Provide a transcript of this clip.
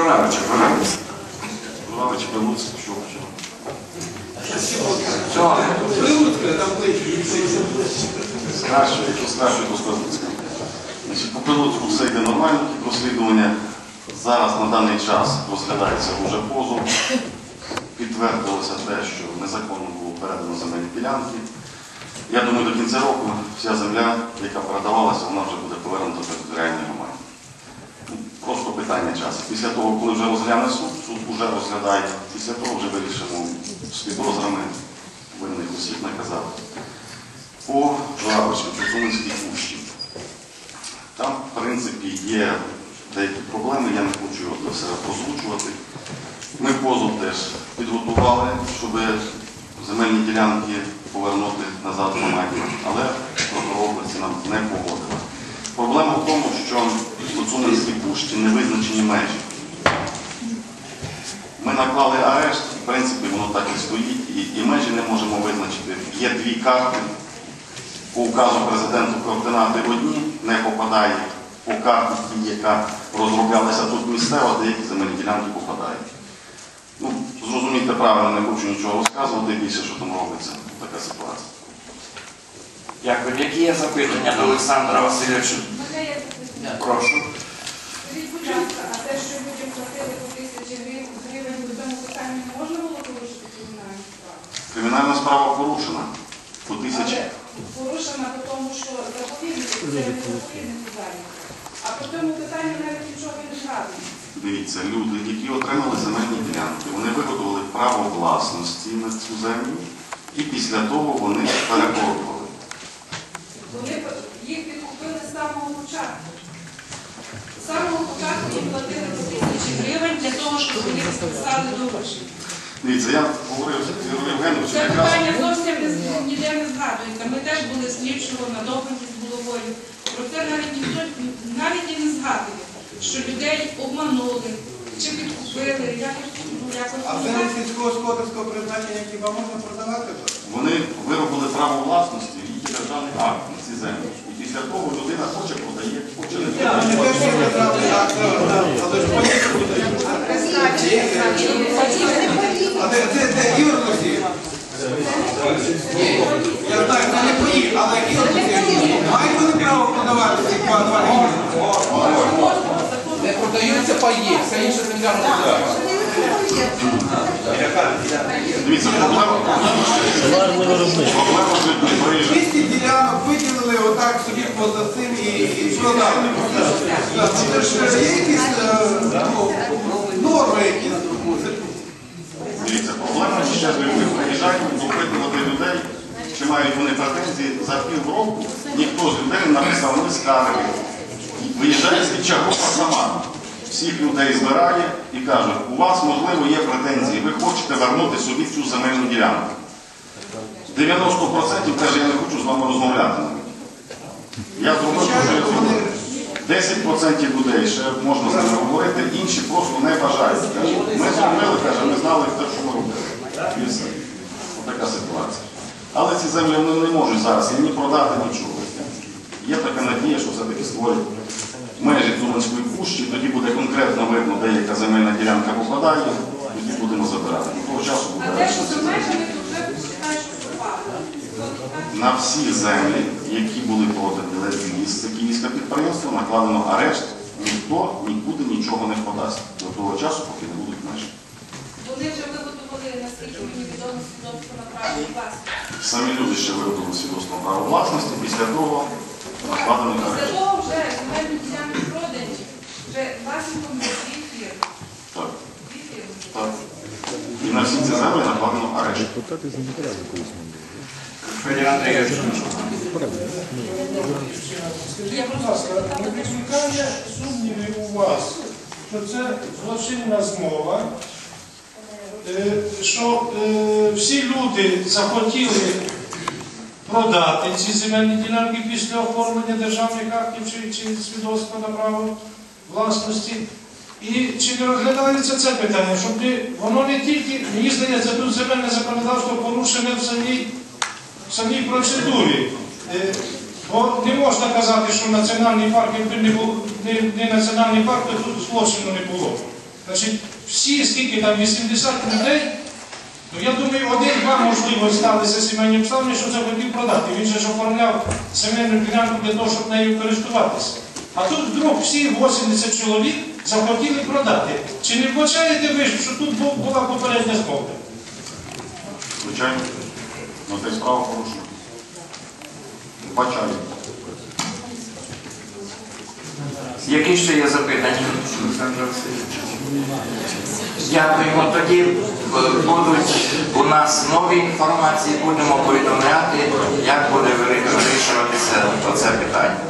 Журавича, Журавич. Журавич Прилуцьк, що вчора. Що? Краще, якщо краще, то. Значить, по Прилуцьку все йде нормально, розслідування. Зараз на даний час розглядається вже позов. Підтвердилося те, що незаконно було передано земельні ділянки. Я думаю, до кінця року вся земля, яка передавалася, вона вже буде повернута до територіальної громади. Просто питання часу. Після того, коли вже розгляне суд, суд вже розглядає, після того вже вирішимо з підозрами винних осіб наказати. По Журавичу, по Суминській пущі. Там, в принципі, є деякі проблеми, я не хочу його це все озвучувати. Ми позов теж підготували, щоб земельні ділянки повернути назад в громаді, але прокурор області нам не погодила. Проблема в тому, що у Цуманській пущі не визначені межі. Ми наклали арешт, в принципі, воно так і стоїть, і, і межі не можемо визначити. Є дві карти. По указу президенту координати одні не попадає по карті, яка розроблялася тут місцево, деякі земельні ділянки попадають. Ну, зрозумійте правильно, не хочу нічого розказувати більше, що там робиться. Така ситуація. Дякую. Які є запитання до Олександра Васильовича? Прошу. Скажіть, будь ласка, а те, що по тисячі гривень, по цьому питанню не можна було порушити кримінальну справу? Кримінальна справа порушена. По тисячі. Але порушена по тому, що заповідник, це не заповідник. А по цьому питанню навіть нічого не згадано. Дивіться, люди, які отримали земельні ділянки, вони виготовили право власності на цю землю, і після того вони перепродували. Вони їх підкупили з самого початку. З самого початку їм платили гривень для того, щоб вони підписали договір. Дивіться, я говорив з Євгеновичем, Це якраз питання зовсім не- ніде не згадується. Ми теж були слідчого на допиті з головою. Про це навіть ніхто навіть і не згадує, що людей обманули чи підкупили, ну, якось А це не знаю. сільськогосподарського призначення хіба можна продавати? вони виробили право власності і державний акт на ці землі. І після того людина хоче продає, хоче не продає. теж є державний акт, але ж А де, де, де Ігор Олексійович? Ні, я знаю, це не пої, але Ігор Олексійович, мають вони право продавати ці два два гривні? Не продаються паї, все інше земля не. Дивіться, проблема проблема з людьми приїжджає. 200 ділянок виділили отак собі поза цим і, продали. Це ж є якісь е, ну, норми якісь. Дивіться, проблема ще з людьми приїжджають, допитувати людей, чи мають вони претензії за півроку, ні скарги. Виїжджає слідча група. Всіх людей збирає і кажуть, у вас, можливо, є претензії, ви хочете вернути собі цю земельну ділянку. 90% каже, я не хочу з вами розмовляти. Я зробив, що я зробив. 10% людей ще можна з ними говорити, інші просто не бажають. Каже, Ми зробили, каже, ми знали те, що ми робили. І все. Отака ситуація. Але ці землі вони не можуть зараз ні продати, нічого. Є така надія, що все-таки створять межі Цуманської пущі, тоді буде конкретно видно, де яка земельна ділянка попадає, тоді будемо забирати. До того часу А буде те, що за межами, то вже. На всі землі, які були продані лес це київське підприємство, накладено арешт. Ніхто нікуди нічого не подасть до того часу, поки не будуть межі. Вони вже виготовили, наскільки мені відомо, свідоцтво на право власності. Самі люди ще виготовили свідоцтво на право власності, після того Після того вже земельні ділянки продані, вже власником є дві фірми. Так, Дві фірми. так. І на всі ці землі накладено арешт. Скажіть, будь ласка, не викликає сумніви у вас, що це злочинна змова, е, що е, всі люди захотіли продати ці земельні ділянки після оформлення державних актів чи, чи свідоцтва на право власності. І чи не розглядається це питання, щоб не, воно не тільки, мені здається, тут земельне законодавство порушене в самій в самій процедурі. Е, Бо не можна казати, що національний парк, якби не не, не національний парк, тут злочину не було. Значить, всі, скільки там 80 людей, ну я думаю, один-два, можливо, сталися сімейні обставини, що захотів продати. Він же ж оформляв сімейну ділянку для того, щоб нею користуватися. А тут вдруг всі 80 чоловік захотіли продати. Чи не вбачаєте ви, що тут була попередня змова? Звичайно, на те справа порушена. Бачаю. Які ще є запитання? Олександр Васильович? Дякуємо. Тоді е, будуть у нас нові інформації, будемо повідомляти, як буде вирішуватися це питання.